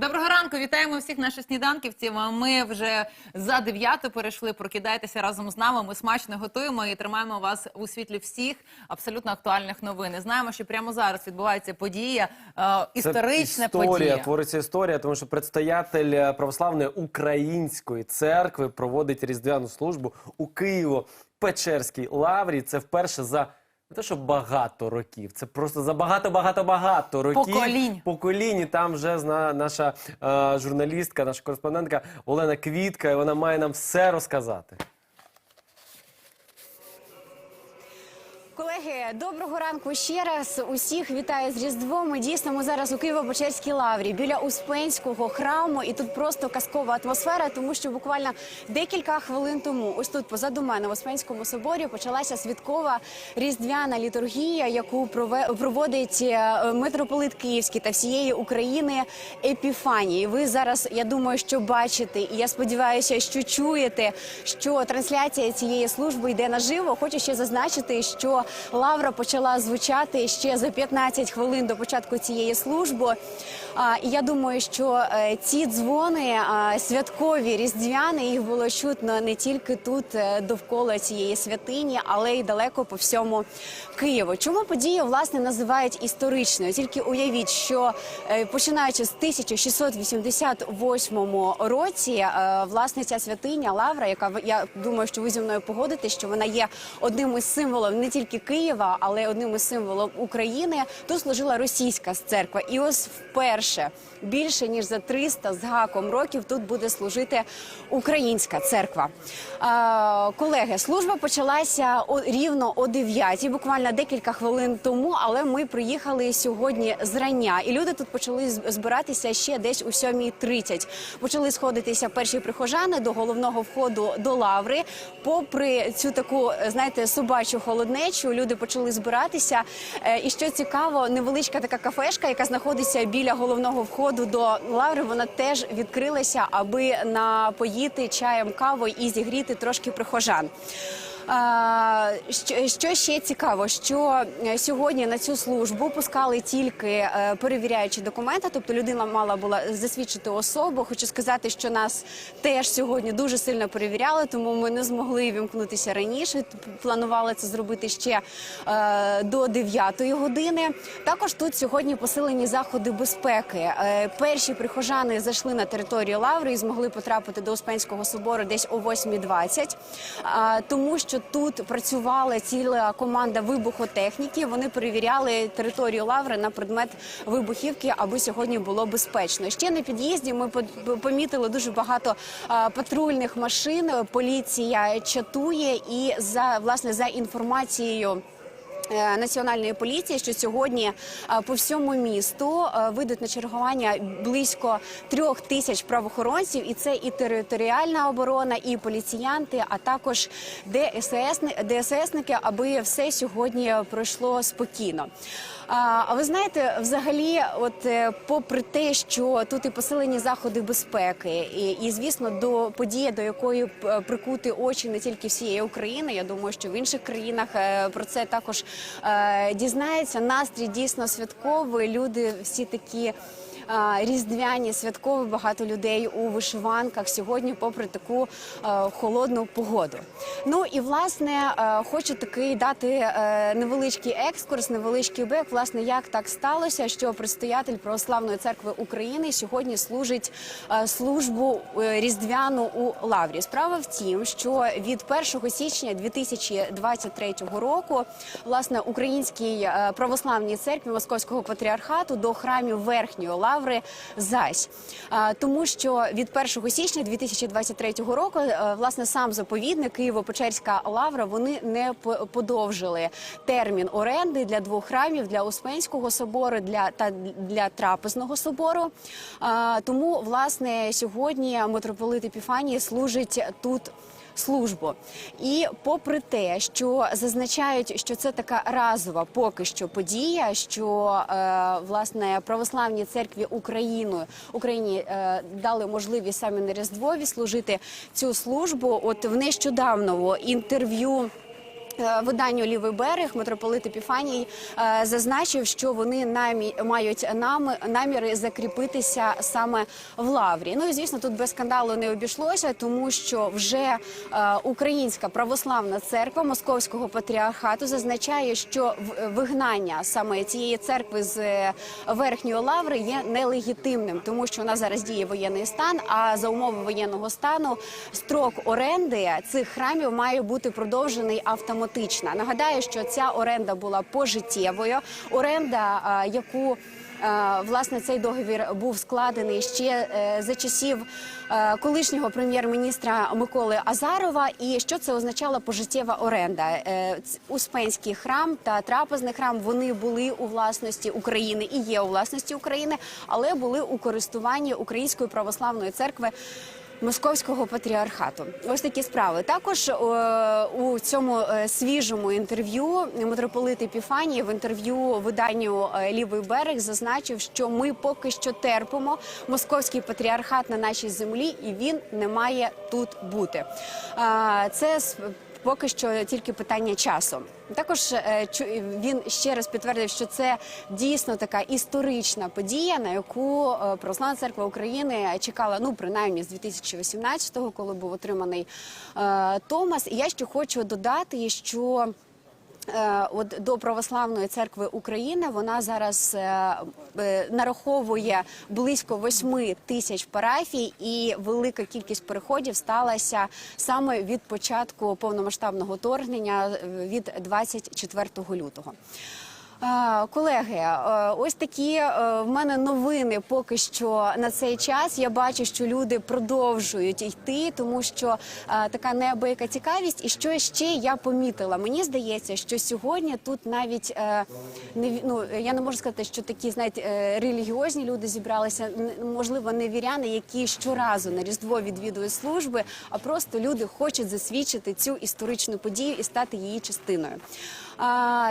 Доброго ранку, вітаємо всіх наших сніданківців. Ми вже за дев'яту перейшли. Прокидайтеся разом з нами. Ми смачно готуємо і тримаємо вас у світлі всіх абсолютно актуальних новин. І Знаємо, що прямо зараз відбувається подія, е, історична Це історія, подія. твориться історія, тому що предстоятель е, православної української церкви проводить різдвяну службу у Києво-Печерській лаврі. Це вперше за не те, що багато років. Це просто за багато, багато, багато років. Поколінь. Поколінь. І Там вже зна наша е, журналістка, наша кореспондентка Олена Квітка. І вона має нам все розказати. Колеги, доброго ранку ще раз. Усіх вітаю з Різдвом. Ми дійсно ми зараз у Києво-Печерській лаврі біля Успенського храму, і тут просто казкова атмосфера, тому що буквально декілька хвилин тому, ось тут позаду мене в Успенському соборі, почалася святкова різдвяна літургія, яку проводить е, митрополит Київський та всієї України Епіфанії. Ви зараз, я думаю, що бачите, і я сподіваюся, що чуєте, що трансляція цієї служби йде наживо. Хочу ще зазначити, що лавра почала звучати ще за 15 хвилин до початку цієї служби. І я думаю, що е, ці дзвони святкові різдвяні їх було чутно не тільки тут е, довкола цієї святині, але й далеко по всьому Києву. Чому подію власне називають історичною? Тільки уявіть, що е, починаючи з 1688 році, власне ця святиня Лавра, яка я думаю, що ви зі мною погодитесь, що вона є одним із символів не тільки Києва, але одним із символів України. Тут служила російська церква, і ось вперше більше ніж за 300 з гаком років тут буде служити українська церква. Е, колеги, служба почалася рівно о 9, буквально декілька хвилин тому, але ми приїхали сьогодні зрання, і люди тут почали збиратися ще десь у 7.30. Почали сходитися перші прихожани до головного входу до лаври. Попри цю таку, знаєте, собачу холоднечу, люди почали збиратися. Е, І що цікаво, невеличка така кафешка, яка знаходиться біля головного входу до лаври, вона теж відкрилася, аби напоїти чаєм кавою і зігріти трошки прихожан. Що, ще цікаво, що е, сьогодні на цю службу пускали тільки е, перевіряючи документи, тобто людина мала була засвідчити особу. Хочу сказати, що нас теж сьогодні дуже сильно перевіряли, тому ми не змогли вімкнутися раніше. Планували це зробити ще е, до 9 години. Також тут сьогодні посилені заходи безпеки. Перші прихожани зайшли на територію лаври і змогли потрапити до Успенського собору десь о 8.20, а, тому що тут працювала ціла команда вибухотехніки. Вони перевіряли територію лаври на предмет вибухівки, аби сьогодні було безпечно. Ще на під'їзді ми по- помітили дуже багато патрульних машин. Поліція чатує і за власне за інформацією. Е, Національної поліції, що сьогодні е, по всьому місту е, вийдуть на чергування близько трьох тисяч правоохоронців, і це і територіальна оборона, і поліціянти, а також ДСС, ДССники, аби все сьогодні пройшло спокійно. А ви знаєте, взагалі, от попри те, що тут і посилені заходи безпеки, і, і звісно, до події, до якої прикути очі не тільки всієї України. Я думаю, що в інших країнах про це також дізнається. Настрій дійсно святковий. Люди всі такі. Різдвяні святкові багато людей у вишиванках сьогодні, попри таку е, холодну погоду. Ну і власне е, хочу такий дати е, невеличкий екскурс, невеличкий бек. Власне, як так сталося, що предстоятель православної церкви України сьогодні служить службу різдвяну у лаврі. Справа в тім, що від 1 січня 2023 року власне українській православній церкві Московського патріархату до храмів верхньої лаври зась, Е, тому що від 1 січня 2023 року е, власне сам заповідник Києво-Печерська лавра вони не подовжили термін оренди для двох храмів для Успенського собору для та для трапезного собору. Тому власне сьогодні митрополит Епіфанії служить тут службу. І попри те, що зазначають, що це така разова поки що подія, що е, власне православній церкві України Україні е, дали можливість саме на Різдвові служити цю службу. От в нещодавному інтерв'ю. Е, Виданню Лівий берег митрополит Епіфаній е, зазначив, що вони намі мають нам наміри закріпитися саме в лаврі. Ну і звісно, тут без скандалу не обійшлося, тому що вже е, Українська православна церква Московського патріархату зазначає, що вигнання саме цієї церкви з верхньої лаври є нелегітимним, тому що нас зараз діє воєнний стан. А за умови воєнного стану строк оренди цих храмів має бути продовжений автоматично. Нагадаю, що ця оренда була пожиттєвою. Оренда, е, яку е, Власне, цей договір був складений ще е, за часів колишнього прем'єр-міністра Миколи Азарова. І що це означала пожиттєва оренда? Успенський храм та трапезний храм вони були у власності України і є у власності України, але були у користуванні Української православної церкви. Московського патріархату, ось такі справи. Також е, у цьому е, свіжому інтерв'ю митрополит Епіфаній в інтерв'ю виданню е, Лівий берег зазначив, що ми поки що терпимо московський патріархат на нашій землі, і він не має тут бути. Це Поки що тільки питання часу. Також е, він ще раз підтвердив, що це дійсно така історична подія, на яку е, Православна церква України чекала ну принаймні з 2018-го, коли був отриманий е, Томас. І я ще хочу додати, що. Е, От до православної церкви України вона зараз е, е, нараховує близько 8 тисяч парафій, і велика кількість переходів сталася саме від початку повномасштабного вторгнення е, від 24 лютого. Колеги, е, ось такі е, в мене новини поки що на цей час. Я бачу, що люди продовжують йти, тому що е, така неабияка цікавість. І що ще я помітила? Мені здається, що сьогодні тут навіть ну, я не можу сказати, що такі знаєте, релігіозні люди зібралися, можливо, не віряни, які щоразу на різдво відвідують служби, а просто люди хочуть засвідчити цю історичну подію і стати її частиною.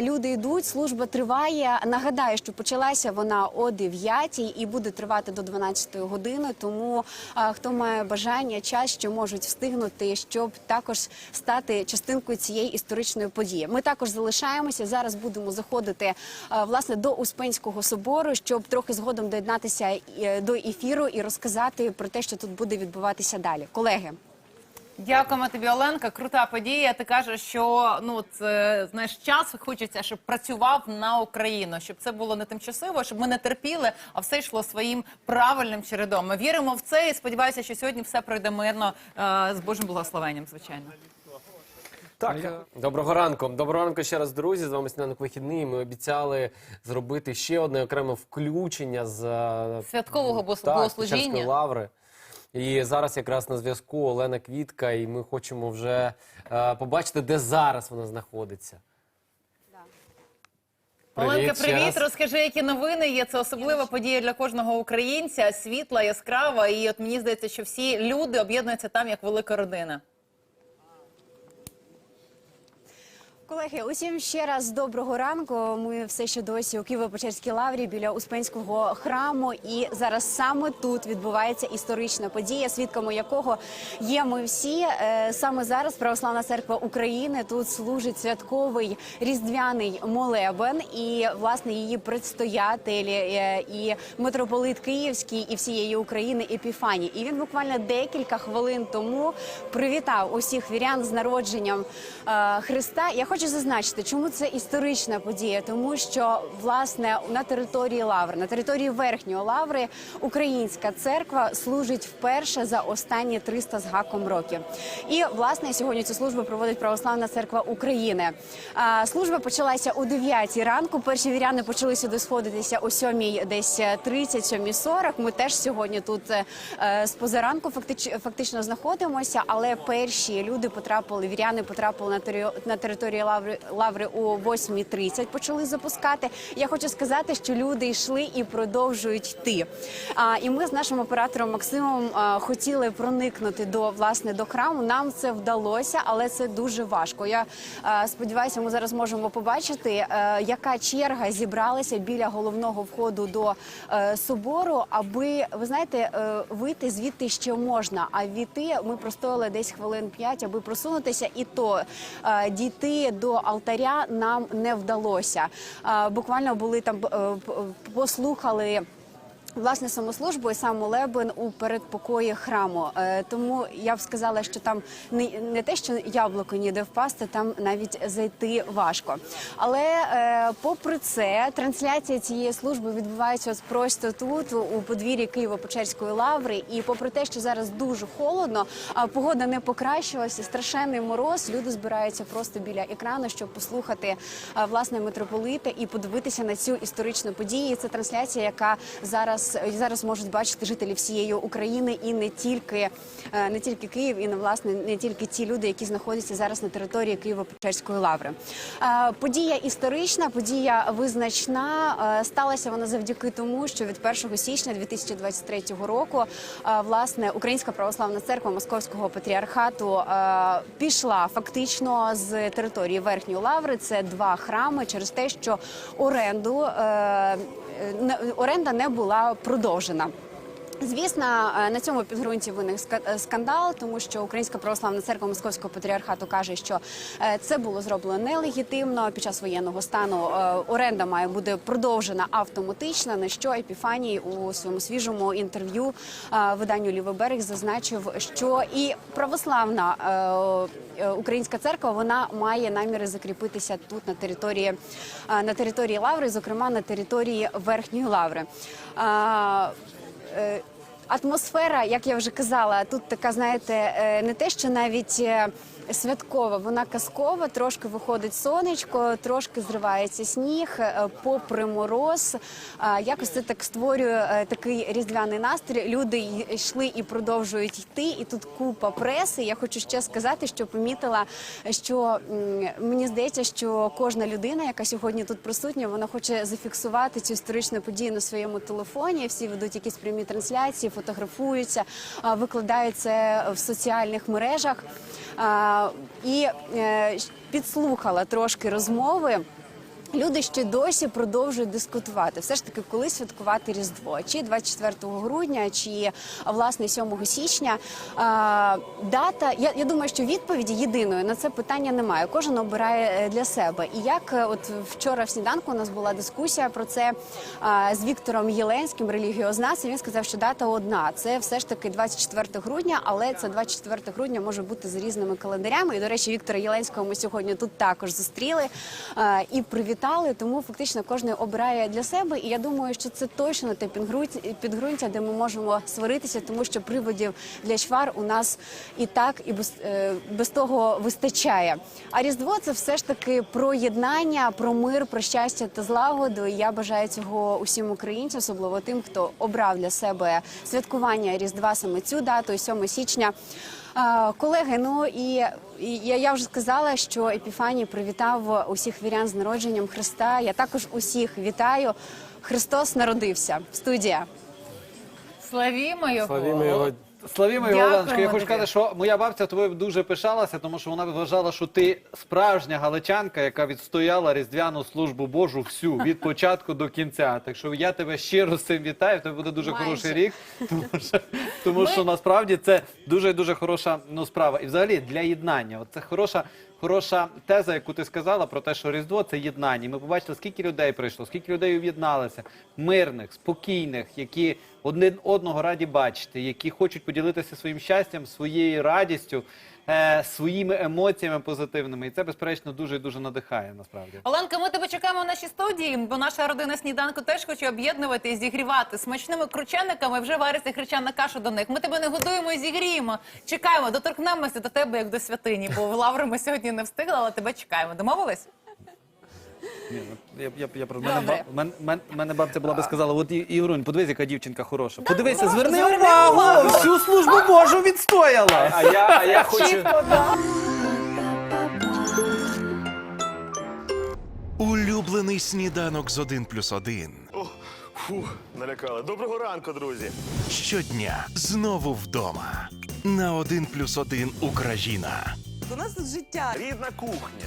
Люди йдуть, служба триває. Нагадаю, що почалася вона о 9 і буде тривати до 12 години. Тому хто має бажання, час, що можуть встигнути, щоб також стати частинкою цієї історичної події. Ми також залишаємося. Зараз будемо заходити власне до Успенського собору, щоб трохи згодом доєднатися е, до ефіру і розказати про те, що тут буде відбуватися далі. Колеги. Дякуємо тобі, Оленка. Крута подія. Ти кажеш, що ну це знаєш час хочеться, щоб працював на Україну, щоб це було не тимчасово, щоб ми не терпіли, а все йшло своїм правильним чередом. Ми віримо в це і сподіваюся, що сьогодні все пройде мирно е, з Божим благословенням, звичайно. Так, доброго ранку. Доброго ранку ще раз, друзі. З вами сніданок вихідний. Ми обіцяли зробити ще одне окреме включення з е, Святкового так, богослужіння. Печерської лаври. І зараз якраз на зв'язку Олена Квітка, і ми хочемо вже е, побачити, де зараз вона знаходиться. Оленка, ще привіт. раз. Розкажи, які новини є. Це особлива подія для кожного українця, світла, яскрава. І от мені здається, що всі люди об'єднуються там як велика родина. Колеги, усім ще раз доброго ранку. Ми все ще досі у Києво-Печерській лаврі біля Успенського храму. І зараз саме тут відбувається історична подія, свідками якого є ми всі. Е, Саме зараз Православна церква України тут служить святковий різдвяний молебен. І власне її предстоятель е, і митрополит Київський і всієї України Епіфаній. І він буквально декілька хвилин тому привітав усіх вірян з народженням е, Христа. Я хочу зазначити, чому це історична подія, тому що власне на території Лаври, на території верхньої лаври, українська церква служить вперше за останні 300 з гаком років. І власне сьогодні цю службу проводить Православна церква України. Служба почалася о 9 ранку. Перші віряни почали сюди сходитися о 7 десь 30, 7.40. Ми теж сьогодні тут е, з позаранку фактично, знаходимося, але перші люди потрапили, віряни потрапили на територію лаври лаври о 8.30 почали запускати. Я хочу сказати, що люди йшли і продовжують йти. А, і ми з нашим оператором Максимом а, хотіли проникнути до власне до храму. Нам це вдалося, але це дуже важко. Я а, сподіваюся, ми зараз можемо побачити, е, яка черга зібралася біля головного входу до е, собору, аби ви знаєте, е, вийти звідти ще можна. А війти ми простояли десь хвилин 5, аби просунутися, і то е, дійти до алтаря нам не вдалося. Е, Буквально були там е, послухали. Власне, самослужбу і сам молебен у передпокої храму. Е, тому я б сказала, що там не, не те, що яблуко ніде впасти, там навіть зайти важко. Але е, попри це, трансляція цієї служби відбувається ось просто тут, у подвір'ї Києво-Печерської лаври. І попри те, що зараз дуже холодно, погода не покращилася, страшенний мороз. Люди збираються просто біля екрану, щоб послухати е, власне митрополита і подивитися на цю історичну подію. Це трансляція, яка зараз зараз можуть бачити жителі всієї України і не тільки е, не тільки Київ, і не власне не тільки ті люди, які знаходяться зараз на території Києво-Печерської лаври. Е, Подія історична, подія визначна. Е, Сталася вона завдяки тому, що від 1 січня 2023 року е, власне Українська православна церква Московського патріархату е, пішла фактично з території верхньої лаври. Це два храми через те, що оренду е, оренда не була продовжена. Звісно, е, на цьому підґрунті виник е, скандал, тому що Українська православна церква Московського патріархату каже, що е, це було зроблено нелегітимно під час воєнного стану. Оренда має бути продовжена автоматично. На що Епіфаній у своєму свіжому інтерв'ю виданню Лівий берег зазначив, що і православна українська церква вона має наміри закріпитися тут на території на території Лаври, зокрема на території верхньої лаври. Е, Атмосфера, як я вже казала, тут така, знаєте, е, не те, що навіть е, святкова, вона казкова, трошки виходить сонечко, трошки зривається сніг, е, попри мороз. Е, Якось це так створює е, такий різдвяний настрій. Люди йшли і продовжують йти. І тут купа преси. Я хочу ще сказати, що помітила, що мені здається, що кожна людина, яка сьогодні тут присутня, вона хоче зафіксувати цю історичну подію на своєму телефоні. Всі ведуть якісь прямі трансляції, фотографуються, викладають це в соціальних мережах. І е, підслухала трошки розмови. Люди ще досі продовжують дискутувати. Все ж таки, коли святкувати Різдво, чи 24 грудня, чи власне 7 січня. А, дата, я, я думаю, що відповіді єдиної на це питання немає. Кожен обирає е, для себе. І як е, от вчора в сніданку у нас була дискусія про це а, з Віктором Єленським, релігіознавцем. Він сказав, що дата одна. Це все ж таки 24 грудня, але це 24 грудня може бути з різними календарями. І до речі, Віктора Єленського ми сьогодні тут також зустріли е, і привітали. Тому фактично кожен обирає для себе. І я думаю, що це точно те підґрунтя- де ми можемо сваритися, тому що приводів для чвар у нас і так, і без, е, без того вистачає. А різдво це все ж таки про єднання, про мир, про щастя та злагоду. І я бажаю цього усім українцям, особливо тим, хто обрав для себе святкування Різдва саме цю дату, і 7 січня. Колеги, ну і, і я, я вже сказала, що Епіфаній привітав усіх вірян з народженням Христа. Я також усіх вітаю. Христос народився. Студія. Славімо його. Славімо його. Славімо Оленочко, я хочу сказати, що моя бабця тобою дуже пишалася, тому що вона вважала, що ти справжня галичанка, яка відстояла різдвяну службу Божу всю від початку до кінця. Так що я тебе щиро з цим вітаю. Тобі буде дуже Майже. хороший рік, тому що, тому що насправді це дуже дуже хороша ну, справа. І взагалі для єднання. От це хороша. Хороша теза, яку ти сказала про те, що Різдво це єднання. Ми побачили, скільки людей прийшло, скільки людей об'єдналися, мирних, спокійних, які один одного раді бачити, які хочуть поділитися своїм щастям, своєю радістю, е, своїми емоціями позитивними. І це, безперечно, дуже і дуже надихає насправді. Оленка, ми тебе чекаємо в нашій студії, бо наша родина сніданку теж хоче об'єднувати і зігрівати смачними кручениками. Вже вариться хрещана каша до них. Ми тебе не годуємо і зігріємо. Чекаємо, доторкнемося до тебе як до святині, бо лаври ми сьогодні не встигли, але тебе чекаємо. Домовились? Ні, ну, я, я, я, про- Добре. мене, ба- мен, мен, мене бабця була би сказала, от І- Ігрунь, подивись, яка дівчинка хороша. Подивися, зверни зверни увагу, увагу. всю службу Божу відстояла. А я, а я хочу. Улюблений сніданок з 1 плюс 1. О, фу, налякали. Доброго ранку, друзі. Щодня знову вдома. На 1 плюс 1 Україна У нас тут життя. Рідна кухня,